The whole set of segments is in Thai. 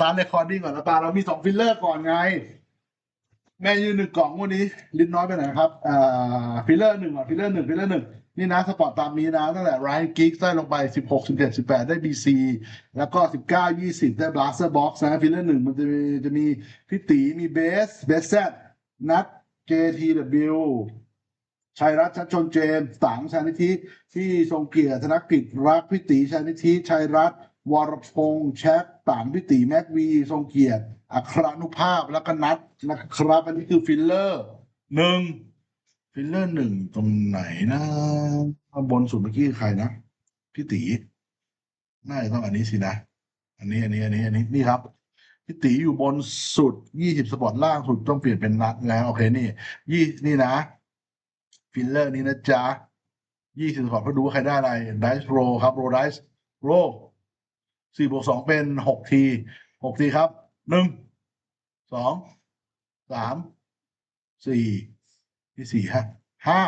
ตาร์ทเรคคอร์ดิ้งก่อนสตาร์เรามีสองฟิลเลอร์ก่อนไง แม่ยืนหนึ่งกล่องวันนี้ ลิ้นน้อยไปไหนครับอ่าฟิลเลอร์หนึ่งก่อนฟิลเลอร์หนึ่งฟิลเลอร์หนึ่งนี่นะสปอร์ตตามนี้นะตั้งแต่ไรกิกได้ลงไปสิบหกสิบเจ็ดสิบแปดได้บีซีแล้วก็สิบเก้ายี่สิบได้บลัสเตอร์บ็อกซ์นะฟิลเลอร์หนึ่งมันจะมีจะมีพี่ตีมีเบสเบสแซดนัทเจทีดับบิวชัยรัตน์ชัดชนเจมส์สังชานิธิที่ทรงเกียรติธนกิจรักพี่ตีชานิธิชัยรัตน์ วรพงษ์แชทต่างพี่ตีแม็กวีทรงเกียรติอัครานุภาพแล้วก็นัดนะครับอันนี้คือฟิลเลอร์หนึ่งฟิลเลอร์หนึ่งตรงไหนนะบนสุดเมื่อกี้ใครนะพี่ตีน่าจะต้องอันนี้สินะ อันนี้อันนี้อันนี้อันนี้นี่ครับพี่ตีอยู่บนสุดยี่สิบสปอร์ตล่างสุดต้องเปลี่ยนเป็นนัดแล้วโอเคนี่ยี่นี่นะฟิลเลอร์นี้นะจ๊ะยี่สิบสปอร์ตเพื่อดูว่าใครได้อะไรไดส์โรครับโรไดส์โร สี่บวกสองเป็นหกทีหกทีครับหนึ่งสองสามสี่ที่สี่ฮะห้า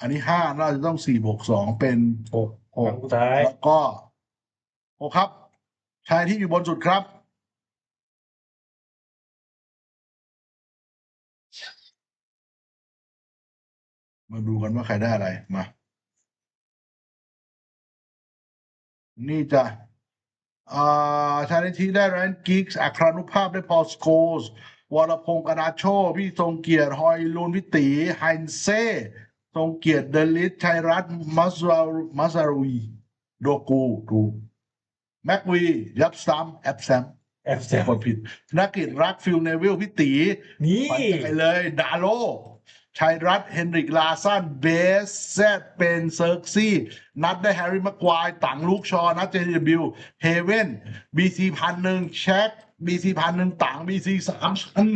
อันนี้ห้าน่าจะต้องสี่บวกสองเป็นหกหกสุดท้ายแล้วก็หกครับ ชายที่อยู่บนสุดครับมาดูกันว่าใครได้อะไร มา นี่จะอ่า ชาลิทีได้แรนกิกส์อัครานุภาพได้พอสโคสวรพงศ์กนาโช พี่ทรงเกียรติฮอยลูนพิตีไฮนเซ่ทรงเกียรติเดลิสชัยรัตน์มัสรามัสราวีโดกูดูแม็กวียับซัมแอบแซมแอบแซมคนผิดนักกิจรักฟิลเนวิลพิตีนี่ไปเลยดาโล ชัยรัตน์เฮนริกลาซันเบสแซดเป็นเซิร์กซี่ นัดได้แฮร์รี่มากควายต่างลูกชอ นัดเจนบิวเฮเว่นบีซีพันหนึ่งแช็คบีซีพันหนึ่งต่างบีซีสามพัน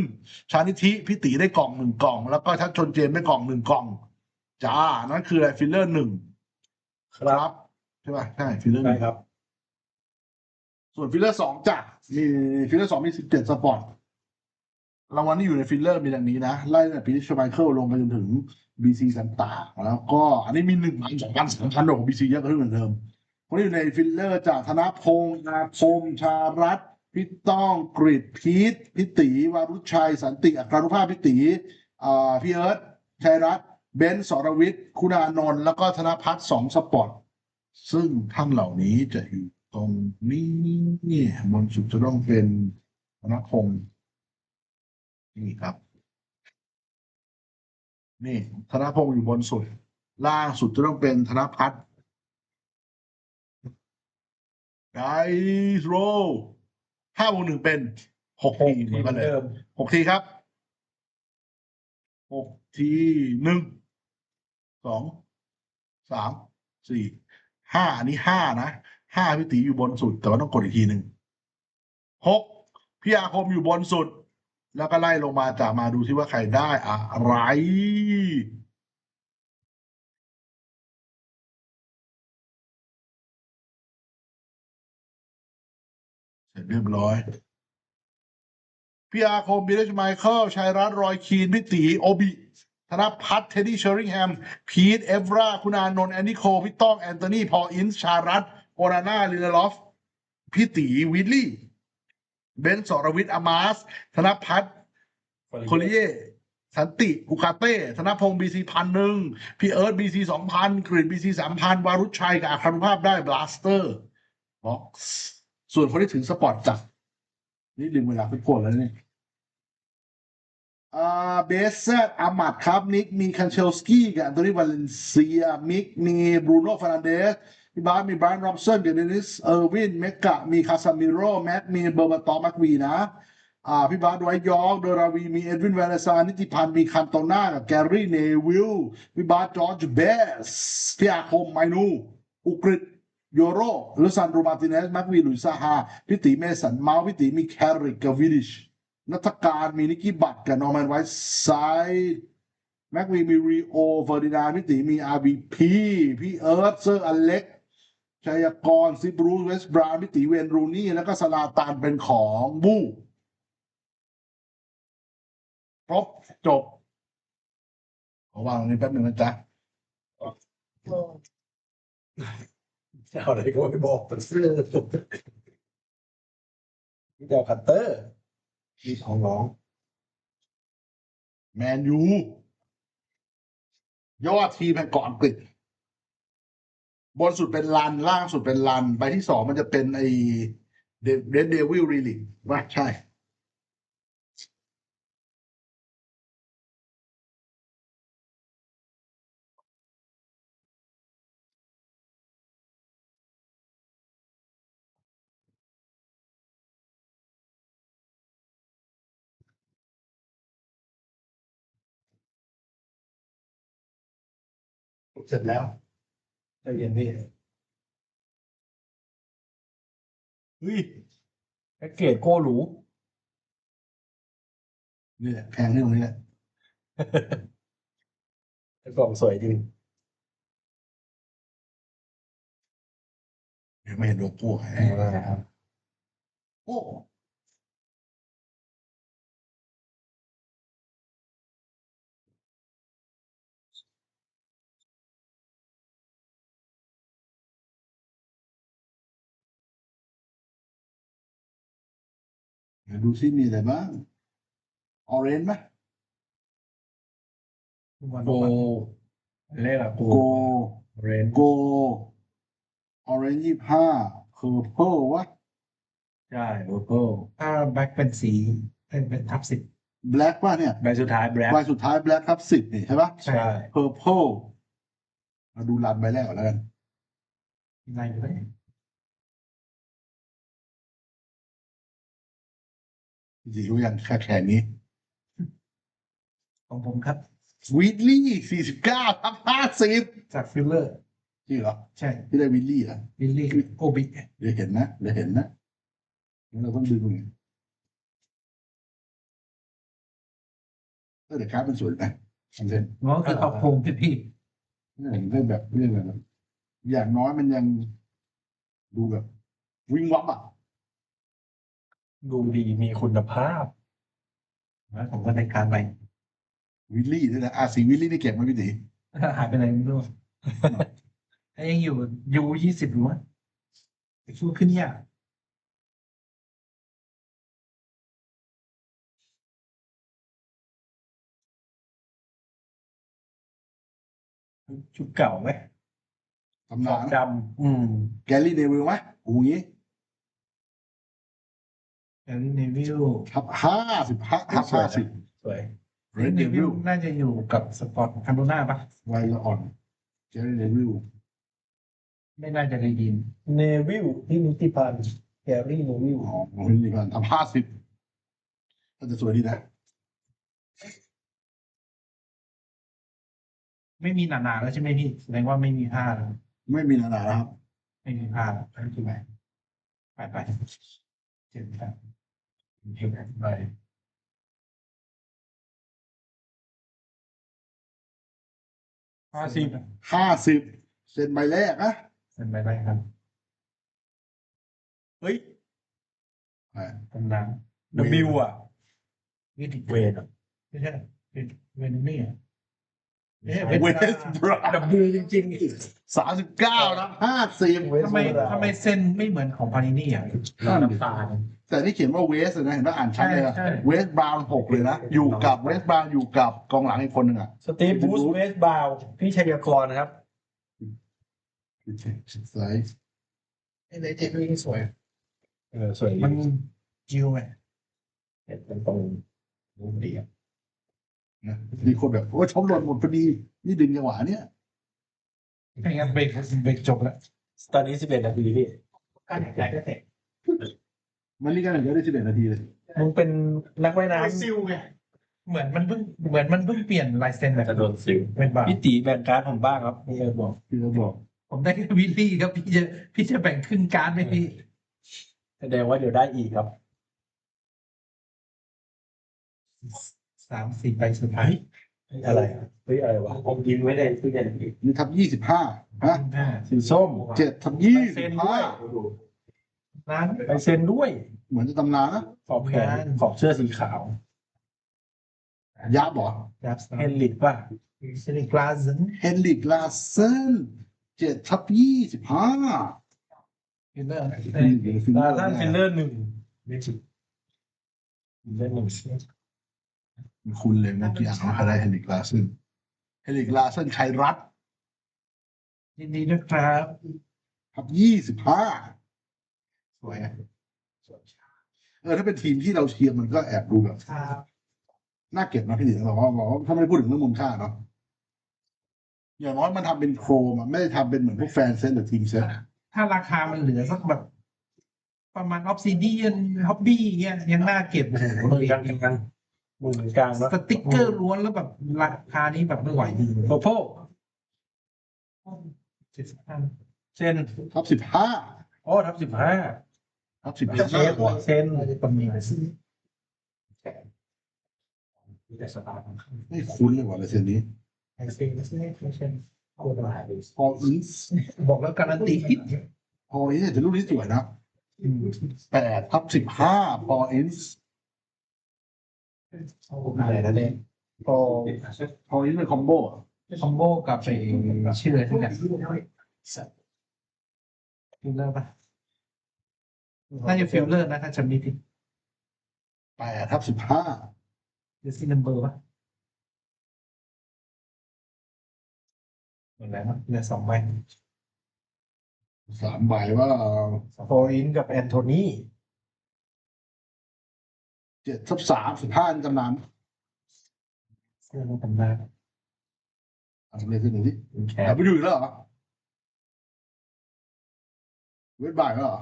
ชานิธิพี่ตีได้กล่องหนึ่งกล่อง แล้วก็ชัดชนเจมส์ได้กล่องหนึ่งกล่อง จ้า นั่นคืออะไรฟิลเลอร์หนึ่งครับใช่ป่ะใช่ฟิลเลอร์หได้นึ่งครับ ส่วนฟิลเลอร์สองจ้ะมีฟิลเลอร์สองมีสิบเจ็ดสปอร์ต รางวัลที่อยู่ในฟิลเลอร์มีดังนี้นะ ไล่ตั้งแต่ปีที่ชไมเคิลลงไปจนถึงบีซีสันตาแล้วก็อันนี้มีหนึ่งพันสองพันสามพันของบีซีเยอะขึ้นเหมือนเดิมคนที่อยู่ในฟิลเลอร์จากธนพงศ์อาคมชารัตพี่ต้องกริดพีทพิติวารุชัย สันติอัครนุภาพพิติอ่าพี่เอิร์ธชัยรัตเบนซ์สรวิทย์คุณานนท์แล้วก็ธนพัฒน์สองสปอร์ตซึ่งท่านเหล่านี้จะอยู่ตรงนี้เนี่ยบนสุดจะต้องเป็นธนพงศ์ นี่ครับ นี่ธนพงศ์อยู่บนสุด ล่างสุดจะต้องเป็นธนพัฒน์ไดโรห้าบวกหนึ่งเป็นหกหทีกเหมืทีอนเหกัมืนอนเลยเดิมหกทีครับหกทีหนึ่งสองสามสี่ห้าอันนี้ห้านะห้าพี่ตีอยู่บนสุด แต่ว่าต้องกดอีกทีหนึ่งหกพี่อาคมอยู่บนสุด แล้วก็ไล่ลงมาจากมาดูที่ว่าใครได้อะไร เสร็จเรียบร้อย พี่อาคมบิลเลชไมเคิลชัยรัตน์รอยคีนพี่ตีโอบิธนพัฒน์เทดดี้เชอริงแฮม พีท เอฟราคุณอานนท์แอนนิโค พี่ต้อง แอนโทนี พอลอินส์ชารัตน์โอราน่าลิลลอฟ พี่ตีวิลลี่ เบนซ์สรวิทย์อามาส ธนพัฒน์โคลิเย่สันติอุคาเต้ธนพงศ์บีซีพันหนึ่งพี่เอิร์ธบีซีสองพันกรีนบีซีสามพันวารุชชัยกับอาคานุภาพได้บลาสเตอร์บ็อกซ์ส่วนคนที่ถึงสปอร์ตจัดนี่ดึงเวลาไปกดแล้วเนี่ยอ่าเบสเซตอามัดครับ นิกมีคันเชลสกี้กับแอนโทนีวาเลนเซียมิกมีบรูโน่ฟาร์นันเดส พี่บาสมีไบรอันร็อบสันกับเดนิสเออร์วินเมกะมีคาซามิโร่แมทมีเบอร์บาตอมักวีนะอ่าพี่บาสไวท์ยอร์กโดราวีมีเอ็ดวินเวลซานิติพันธ์มีคันโตนากับแกรี่เนวิลพี่บาสจอร์จเบสพี่อาคมไมนูอุกฤษโยโรลุซันโรมาติเนสมักวีลุยซาฮาพี่ติเมสันมาส์พี่ติมีแคริกกับวิดิชนัทการมีนิกกี้บัตกับนอร์แมนไวท์ไซแม็กวีมีรีโอเฟอร์ดินานพี่ตีมีอาร์บีพีพี่เอิร์ธเซอร์อเล็ก ชัยกรซิบรูซเวสบราวน์พี่ตีเวนรูนี่ แล้วก็สลาตานเป็นของบูครบจบขอวางตรงนี้แป๊บหนึ่งนะจ๊ะเอาอะไรก็ไม่บอกนี่เดาคัตเตอร์มีของน้อง แมนยู ยอดทีมแห่งเกาะอังกฤษ บนสุดเป็นลันล่างสุดเป็นลัน ใบที่สองมันจะเป็นไอเดดเดวิลรีลิว่าใช่ เสร็จแล้ว ใจเย็นพี่เฮ้ยแพ็กเกจโก้หรูนี่แหละแพงที่ตรงนี้แหละแต่กล่องสวยจริงเดี๋ยวไม่เห็นโลโก้ให้โอ้ เดี๋ยวดูซิมีอะไรบ้างออเรนจ์ไหมโกเรียกอะโกโกเรนโกออเรนจ์ยี่ห้าเพอร์เพลวะใช่โอเกิลถ้าแบ็คเป็นสีเป็นเป็นทับสิบแบล็กป่ะเนี่ยใบสุดท้ายแบล็คใบสุดท้ายแบล็กครับสิบนี่ใช่ปะใช่เพอร์เพลมาดูรันใบแรกก่อนแล้วกันในเลย สีรู้ยังแค่แค่นี้ ของผมครับ วิลลี่สี่สิบเก้าทับห้าสิบจากฟิลเลอร์จริงเหรอใช่ที่ได้วิลลี่เหรอวิลลี่โอบิเดี๋ยวเห็นนะเดี๋ยวเห็นนะงั้นเราต้องดึงเออเดี๋ยวครับมันสวยไหมอันเด่นง้อคือเอาโครงพี่พี่เนี่ยเล่นแบบเรื่องอะไรนะอย่างน้อยมันยังดูแบบวิ่งวับอะ ดูดีมีคุณภาพ แล้วผมก็ในการไปวิลลี่ด้วยนะอาสีวิลลี่นี่เก็บมาพี่ตีหายไปไหนไม่รู้ถ้ายังอยู่ยูยี่สิบรู้ไหมชูขึ้นยากชุดเก่าไหมตำขนาอนบดำอืม แกลลี่เนวิลไหมโอ้ย แอลิเนวิลทับห้าสิบห้าทับห้าสิบสวยเรดเดวิลน่าจะอยู่กับสปอร์ตคาร์โบนาปะไวละอ่อนแกลลี่เนวิลไม่น่าจะได้ยินเนวิลที่นิติพันธ์แกรี่เนวิลอ๋อวิลลี่กันทับห้าสิบก็จะสวยดีนะ ไม่มีหนาๆแล้วใช่ไหมพี่แสดงว่าไม่มีผ้าแล้วไม่มีหนาๆนะครับ ไม่มีผ้าแล้วนั่นคือไปไปไปเจ็ดแปด เจ็ดไปห้าสิบห้าสิบเซ็นใบแรกนะเป็นไปได้ครับ เฮ้ยอ่าตำนานวิวอะวิธีเวนอะไม่ใช่เป็นเวนนี่อะ เวสบราดับบิวจริงๆอีกสามสิบเก้านะห้าสิบทำไมทำไมเส้นไม่เหมือนของพานินี่อะน้ำตาลแต่นี่เขียนว่าเวสนะเห็นไหมอ่านชัดเลยอะใช่ใช่เวสบราวน์หกเลยนะ อยู่กับเวสบราวน์อยู่กับกองหลังอีกคนหนึ่งอะสตีฟบูสเวสบาวพี่ชัยกรนะครับใส่ไอ้เลเจนนี่สวยเออสวยมันจิวไงเห็นตรงรูปดีอะ นะมีคนแบบโอ้ยชมหล่นหมดพอดี นี่ดึงจังหวะเนี้ยไม่งั้นเบรกเบรกจบแล้วตอนนี้สิบเอ็ดนาทีพี่การแข่งขันก็เตะมันนี่ก็เหลือได้สิบเอ็ดนาทีเลยมึงเป็นนักว่ายน้ซิลไงเหมือนมันเพิ่งเหมือนมันเพิ่งเปลี่ยนลายเซ็นแบบำจะโดนซิลเป็นบาพี่ตีแบ่งการดผมบ้างครับนี่เออบอกที่เขาบอก ผมได้แค่วิลลี่ครับ พี่จะพี่จะแบ่งครึ่งการดไหมพี่แสดงว่าเดี๋ยวได้อีกครับ สามสี่ใบสุดท้ายอะไรอะเฮ้ยอะไรวะผมยิงไว้ในตู้เย็นอีกนี่ทับยี่สิบห้าฮะห้าสีส้มเจ็ดทับยี่ลายสิเซ็นบด้ห้าวยร้านลายเซ็นด้วย เหมือนจะตำนานนะขอบแขนขอบเสื้อสีขาว ยับเหรอยับสเฮนริดป่ะเซนิกลาเซนเฮนริกลาเซนเจ็ดทับยี่สิบห้าฟิลเลอร์ลาซันฟิลเลอร์หนึ่งเล่นหนึ่ง คุณเลยเมื่อกี้อ่านว่าใครได้เฮลิกลาเซนเฮลิกลาเซนชัยรัตน์ยินดีด้วยครับ ครับยี่สิบห้าสวยอะเออถ้าเป็นทีมที่เราเชียร์มันก็แอบดูแบบครับน่าเก็บนะพี่หนิงเราว่าบอกว่าถ้าไม่พูดถึงเรื่องมูลค่าเนาะอย่างน้อยมันทำเป็นโครมอะไม่ได้ทำเป็นเหมือนพวกแฟนเซตหรือทีมเซตถ้าราคามันเหลือสักแบบ ประมาณออฟซิเดียนฮ็อบบี้เงี้ยยังน่าเก็บโอ้โหมือกลาง กลางมือกลางเนาะสติ๊กเกอร์ล้วนแล้วแบบราคานี้แบบไม่ไหวจริงโลโพเจ็ดสิบห้าเซนท็อปสิบห้าโอ้ทับสิบห้าท็อปสิบเซห้านเซนประมีแต่สตาร์ทไม่คุ้นเลยว่ะลายเซ็นนี้ไอซีไม่ใช่ไม่ใช่โคตรหลายพออินส์บอกแล้วการันตีฮิตพออินส์แต่รูปนี้สวยนะแปดทับสิบห้าพออินส์ อะไรนะเนี่ยพอพออินส์เป็นคอมโบอะคอมโบกับไปชื่ออะไรที่เนี่ยฟิลเลอร์ปะน่าจะฟิลเลอร์นะถ้าจำไม่ผิดแปดทับสิบห้าเดซี่นัมเบอร์ปะเหมือนอะไรวะเหลือสองใบสามใบว่าโฟอินกับแอนโทนี เจ็ดทับสามสิบห้าในตำนานเสื้อมันเป็นได้อะไรขึ้นหนึ่งที่แคแต่ปไปดูอีกแล้วเหรอเวทบายแล้วเหรอ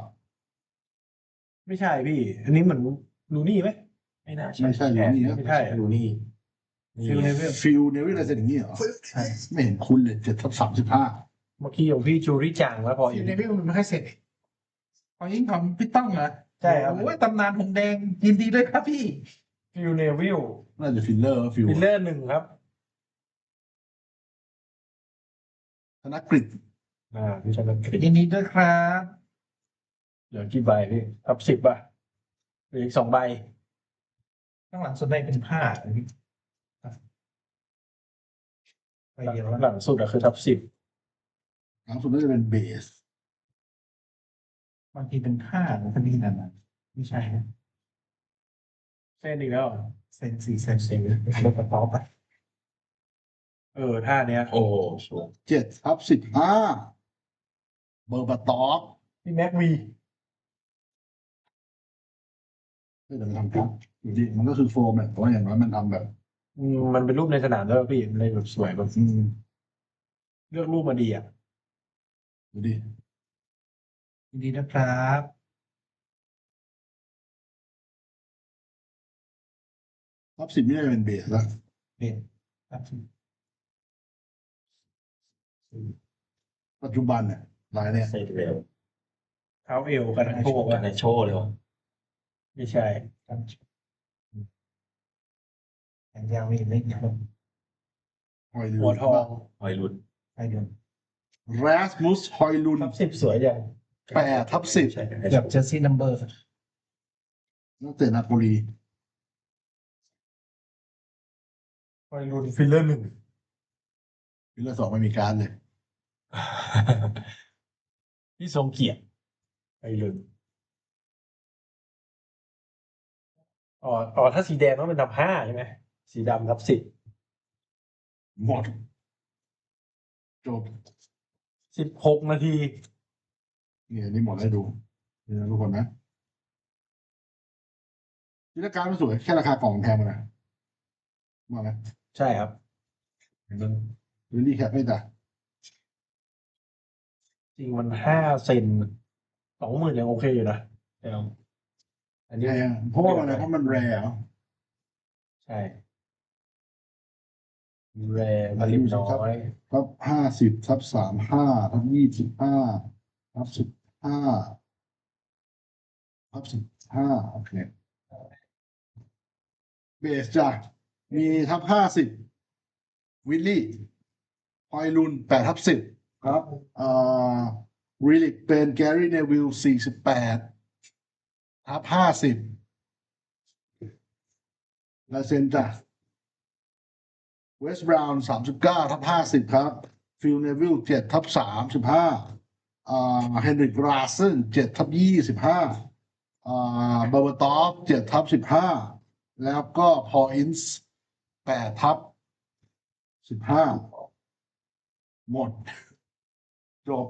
ไม่ใช่พี่ อันนี้เหมือนลูนี่ไหมไม่น่าไม่ใช่ลูนี่นะไม่ใช่ลูนี่ฟิลเลเวลฟิลเนวิลอะไรอย่างนี้เหรอใช่ไม่เห็นคุ้นเลยเจ็ดทับสามสิบห้าเมื่อกี้ของพี่จูริจังแล้วพอฟิอิลนเลเวลมันไม่ค่อยเสร็จพอยิ่งของพี่ต้องเหรอ ใช่ครับโอ้ยตำนานหงแดงยินดีด้วยครับพี่ฟิลเนวิลน่าจะฟิลเลอร์ฟิลฟิลเลอร์หนึ่งครับธนกฤษอ่าพี่ชนะกรียินดีด้วยครับเหลือกี่ใบพี่ทับสิบป่ะเหลืออีกสองใบ ข้างหลังส่วนใหญ่เป็นผ้าไปเดียวแล้วหลังสุดอะคือทับสิบหลังสุดน่าจะเป็นเบส บางทีเป็นผ้าหรือคดีนั่นนะไม่ใช่นะเส้นอีกแล้วเหรอเซนสี่เซนสี่รถกระเป๋าไปเออท่าเนี้ยโอ้เจ็ดทับสิบห้าเบอร์บาตอฟพี่แม็กวีเฮ้ยเดี๋ยวมันทำครับอยู่ดีมันก็คือโฟมแหละแต่ว่าอย่างน้อยมันทำแบบอืมมันเป็นรูปในสนามแล้วยพี่มันเลยแบบสวยแบบอืมเลือกรูปมาดีอะดูดิ ยินดีนะครับท็อปสิบนี่น่าจะเป็นเบสแล้วเป็นครับปัจจุบันเนี่ยลายเนี่ยเสร็จเร็วเท้าเอวกันทั้งโชว์กัอะนในโชว์เลยวะไม่ใช่ครับแขนยาวมีเล็กครับฮอยลุนหัวทองหอยลุ้นไปเดือนราสมุสฮอยลุนทับสิบสวยจัง แปดทับสิบใช่ไหมเกือบเจอซี่นัมเบอร์นักเตะนาโปลีคอยรุนฟิลเลอร์หนึ่งฟิลเลอร์สองไม่มีการดเลยพี่ทรงเกียรติไอรุนอ๋ออ๋อถ้าสีแดงต้องเป็นทับห้าใช่ไหมสีดำทับสิบหมดจบสิบหกนาที เนี่ยอันนี่หมดให้ดูนี่นะทุกคนนะนี่ราคาไม่สวยแค่ราคากล่องแพงมานะมาไหมใช่ครับเห็นมันวิลลี่แคปไม่จ่ายจริงมันห้าเซนสองหมื่นยังโอเคอยู่นะแต่อันนี้แพงเพราะว่าอะไรเพราะมันแรร์ใช่แรมาริมน้อยทับห้าสิบทับสามห้าทับยี่สิบห้าทับสิบ ห้าทับสิบห้าโอเคเบสจ้ะมีทับห้าสิบวิลลี่ฮอยลุนแปดทับสิบครับอ่าวิลิกเป็นแกรี่เนวิลสี่สิบแปดทับห้าสิบลาเซนจ้ะเวสต์บราวน์สามสิบเก้าทับห้าสิบครับ ฟิลเนวิลเจ็ดทับสามสิบห้า เฮนริกราเซนเจ็ดทับยี่สิบห้าเบอร์บตอฟเจ็ดทับสิบห้าแล้วก็พออินส์แปดทับสิบห้าหมด จบ